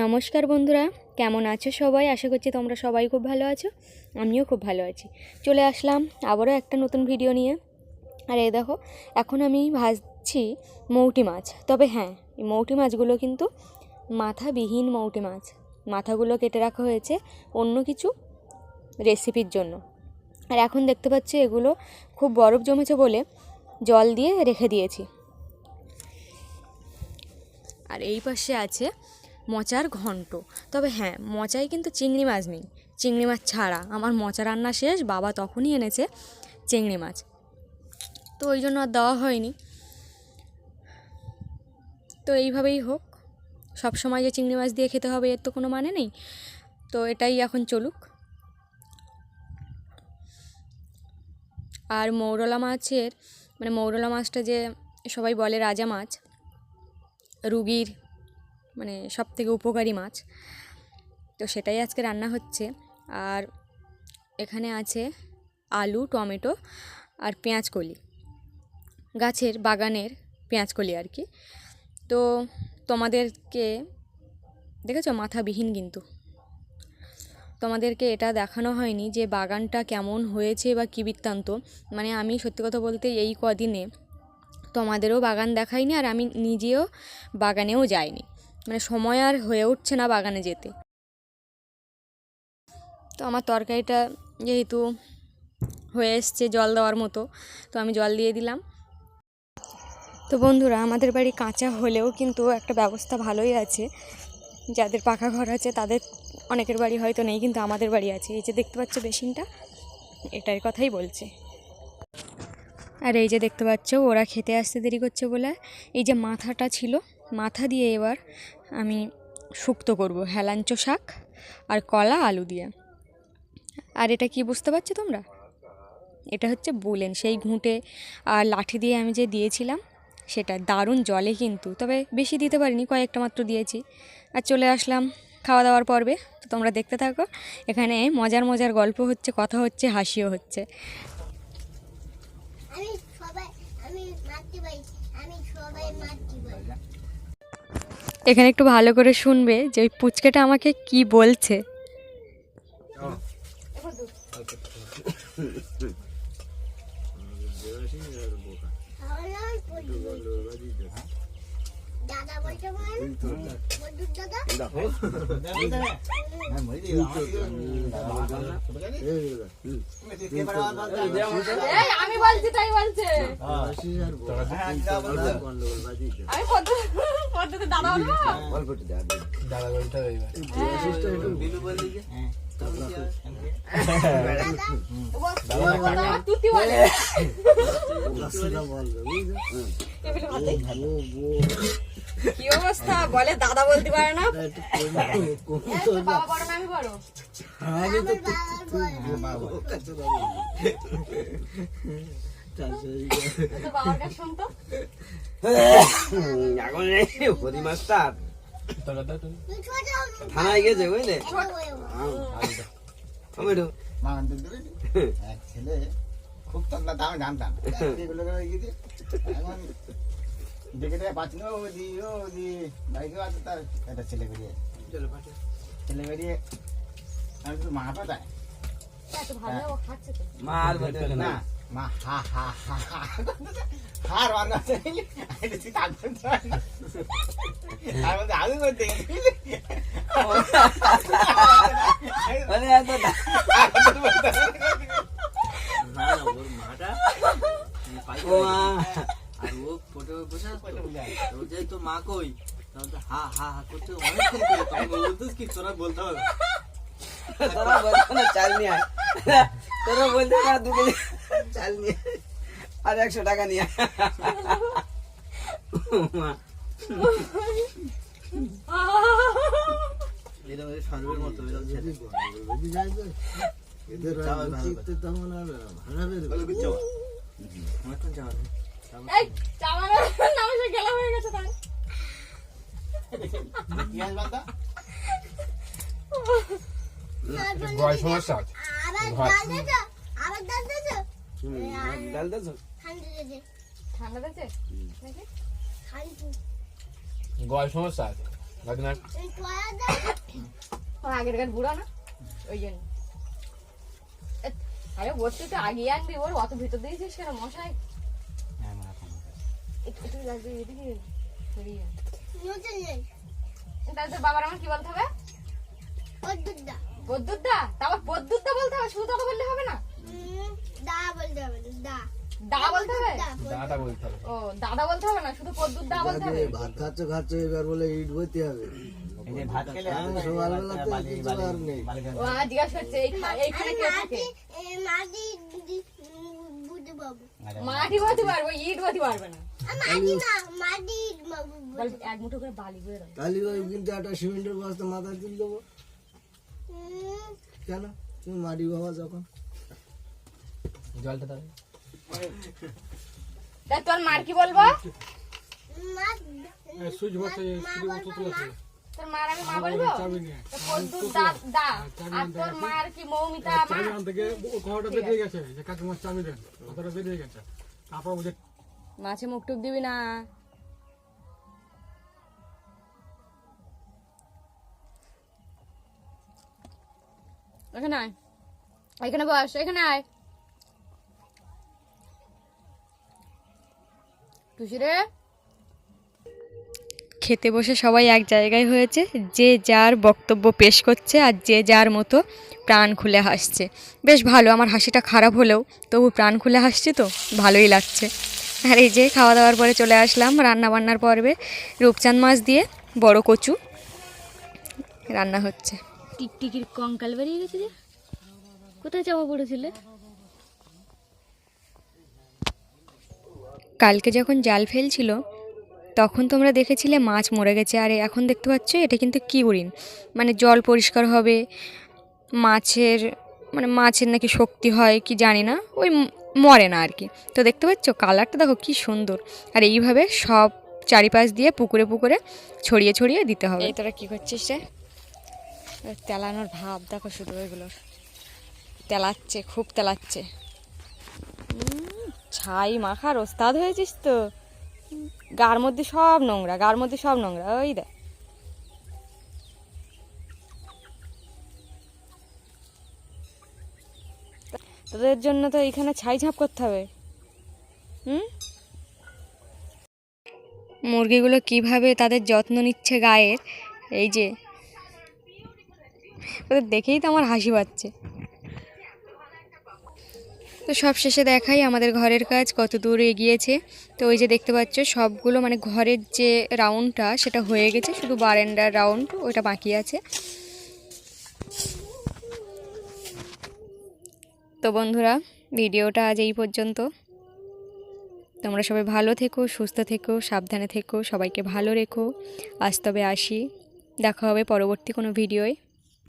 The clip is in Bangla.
নমস্কার বন্ধুরা, কেমন আছো সবাই? আশা করছি তোমরা সবাই খুব ভালো আছো, আমিও খুব ভালো আছি। চলে আসলাম আবারও একটা নতুন ভিডিও নিয়ে। আর এই দেখো, এখন আমি ভাজছি মৌটি মাছ। তবে হ্যাঁ মৌটি মাছগুলো কিন্তু মাথাবিহীন মৌটি মাছ। মাথাগুলো কেটে রাখা হয়েছে অন্য কিছু রেসিপির জন্য। আর এখন দেখতে পাচ্ছি এগুলো খুব বরফ জমেছে বলে জল দিয়ে রেখে দিয়েছি। আর এই পাশে আছে মোচার ঘন্ট। তবে হ্যাঁ মোচায় কিন্তু চিংড়ি মাছ নেই। চিংড়ি মাছ ছাড়া আমার মোচা রান্না শেষ, বাবা তখনই এনেছে চিংড়ি মাছ। তো ওই জন্য আর দেওয়া হয়নি। তো এইভাবেই হোক, সব সময় যে চিংড়ি মাছ দিয়ে খেতে হবে এর তো কোনো মানে নেই। তো এটাই এখন চলুক। আর মৌরলা মাছের মানে মৌরলা মাছটা যে সবাই বলে রাজা মাছ, রুগীর মানে সব থেকে উপকারী মাছ। তো সেটাই আজকে রান্না হচ্ছে। আর এখানে আছে আলু, টমেটো আর পেঁয়াজকলি গাছের বাগানের পেঁয়াজকলি আর কি। তো তোমাদেরকে, দেখেছ মাথাবিহীন কিন্তু। তোমাদেরকে এটা দেখানো হয়নি যে বাগানটা কেমন হয়েছে বা কী বৃত্তান্ত। মানে আমি সত্যি কথা বলতে এই কদিনে তোমাদেরও বাগান দেখাইনি আর আমি নিজেও বাগানেও যাইনি। মানে সময় আর হয়ে উঠছে না বাগানে যেতে। তো আমার তরকারিটা যেহেতু হয়ে এসছে জল দেওয়ার মতো, তো আমি জল দিয়ে দিলাম। তো বন্ধুরা, আমাদের বাড়ি কাঁচা হলেও কিন্তু একটা ব্যবস্থা ভালোই আছে। যাদের পাকা ঘর আছে, তাদের অনেকের বাড়ি হয়তো নেই, কিন্তু আমাদের বাড়ি আছে। এই যে দেখতে পাচ্ছ বেসিনটা, এটার কথাই বলছে। আর এই যে দেখতে পাচ্ছ, ওরা খেতে আসতে দেরি করছে বলে, এই যে মাথাটা ছিল মাথা দিয়ে এবার আমি শুক্তো করব। হেলাঞ্চ শাক আর কলা আলু দিয়ে। আর এটা কি বুঝতে পারছ তোমরা? এটা হচ্ছে বুলেন। সেই ঘুঁটে আর লাঠি দিয়ে আমি যে দিয়েছিলাম, সেটা দারুণ জলে কিন্তু, তবে বেশি দিতে পারিনি, কয়েকটা মাত্র দিয়েছি। আর চলে আসলাম খাওয়া দাওয়ার পর্বে। তো তোমরা দেখতে থাকো, এখানে মজার মজার গল্প হচ্ছে, কথা হচ্ছে, হাসিও হচ্ছে। আমি সবাই, আমি মারতে পারি আমি সবাই মারতে এখানে একটু ভালো করে শুনবে যে ওই পুচকেটা আমাকে কি বলছে। দাদা আমি বলছি তাই বলছে। আমি পদ্ধতি দাদা বলব দাদা আমার তুতি বলে। টেবিলে ভাত দেই। কি অবস্থা? বলে দাদা বলতে পারে না। বাবা বড় আমি বড় থানায় গেছে বুঝলে ছেলে খুব তন্না দামে জানতাম দেখে দেখে পাচ্ছি না ও দি ও দি বাইকে আছে তার একটা ছেলে বেরিয়ে ছেলে বেরিয়ে আমি শুধু মা পাতায় এত ভালো ও খাচ্ছে তো মার বলতে না মা হা হা হা হা হার বান্ধা এটা তুই থাকবেন তার মধ্যে আমি করতে গেছি মানে এত ও মা আর ও ফটো বসে আসতো ও তো মা কই তখন তো হা হা হা করতে অনেকক্ষণ করে তখন বলতিস কি তোরা বলতে হবে তোরা বলতো না চাল নিয়ে আয় তোরা বলতে না দু কেজি চাল নিয়ে আর একশো টাকা নিয়ে এটা ওই সর্বের মতো হয়ে যাচ্ছে অনেকক্ষণ যাওয়া নেই। এই চামারের নামে সে গেলা হয়ে গেছে তাই গয় সমস্যা আবার আবার ডাল দেছো ডাল দেছো ঠান্ডা দেছে ঠান্ডা দিয়েছে? গয় সমস্যা আছে। দাদি না আগের গান বুড়ো না? ওই জন্য। আরে ওর তুই তো আগিয়ে আনবি ওর অত ভিতর দিয়েছিস কেন মশাই? তাহলে বাবার আমার কি বলতে হবে? পদ্যুৎদা তারপর পদ্যুৎদা বলতে হবে? শুধু কথা বললে হবে না? দা বলতে হবে দাদা বলতে হবে? ও দাদা বলতে হবে না? শুধু পদ্যুৎ দা বলতে হবে? ভাত খাচ্ছ খাচ্ছ এবার বলে ইট বইতে হবে। এই যে ভাত খেলে আমি সকালবেলা তো কিছু আর নেই। ও জিজ্ঞাসা করছে এইখানে কে থাকে? মাটি বলতে পারব ইট বলতে পারবে না। বল, এক মুঠো করে বালি করে দাও। তাহলে ওই কিন্তু একটা সিমেন্টের বস্তা মাথায় তুলে দেবো। কেন? তুমি মাটি বাবা যখন। জলটা দাও। তা তোর মার কি বলব? সুইচ বসে তোর মার আমি মা বলব? তো দা দা। আর তোর মার কি মৌমিতা মা? থেকে ঘরটা বেরিয়ে গেছে। যে কাকিমার চাবি দেন। কথাটা বেরিয়ে গেছে। তারপর বুঝে মাছে মুখ টুক দিবি না। এখানে আয়। এখানে বস এখানে আয়। টুসি রে। খেতে বসে সবাই এক জায়গায় হয়েছে। যে যার বক্তব্য পেশ করছে আর যে যার মতো প্রাণ খুলে হাসছে। বেশ ভালো আমার হাসিটা খারাপ হলেও তবু প্রাণ খুলে হাসছে তো ভালোই লাগছে। আর এই যে খাওয়া দাওয়ার পরে চলে আসলাম রান্না বান্নার পর্বে রূপচাঁদ মাছ দিয়ে বড় কচু রান্না হচ্ছে। টিকটিকির কঙ্কাল বেরিয়ে গেছে যে। কোথায় চাপা পড়েছিলে? কালকে যখন জাল ফেলছিল তখন তোমরা দেখেছিলে মাছ মরে গেছে। আর, এখন দেখতে পাচ্ছ, এটা কিন্তু কিউরিন মানে জল পরিষ্কার হবে, মাছের মানে মাছের নাকি শক্তি হয়, কি জানি না, ওই মরে না আর কি তো দেখতে পাচ্ছ, কালারটা দেখো কি সুন্দর। আর এইভাবে সব চারিপাশ দিয়ে পুকুরে পুকুরে ছড়িয়ে ছড়িয়ে দিতে হবে। এই তোরা কী করছিস সে তেলানোর ভাব, দেখো শুধু ওইগুলোর তেলাচ্ছে, খুব তেলাচ্ছে। ছাই মাখার ওস্তাদ হয়েছিস তো। গার মধ্যে সব নোংরা, গার মধ্যে সব নোংরা, ওই দেখ। তোদের জন্য তো এখানে ছাই ঝাঁপ করতে হবে। হুম? মুরগিগুলো কীভাবে তাদের যত্ন নিচ্ছে গায়ের, এই যে, ওদের দেখেই তো আমার হাসি পাচ্ছে। তো সব শেষে দেখাই আমাদের ঘরের কাজ, কত দূর এগিয়েছে। তো ওই যে দেখতে পাচ্ছ, সবগুলো মানে ঘরের যে রাউন্ডটা, সেটা হয়ে গেছে। শুধু বারেন্ডার রাউন্ড ওইটা বাকি আছে। তো বন্ধুরা, ভিডিওটা আজ এই পর্যন্ত। তোমরা সবাই ভালো থেকো, সুস্থ থেকো, সাবধানে থেকো, সবাইকে ভালো রেখো। আজ তবে আসি। দেখা হবে পরবর্তী কোনো ভিডিওয়।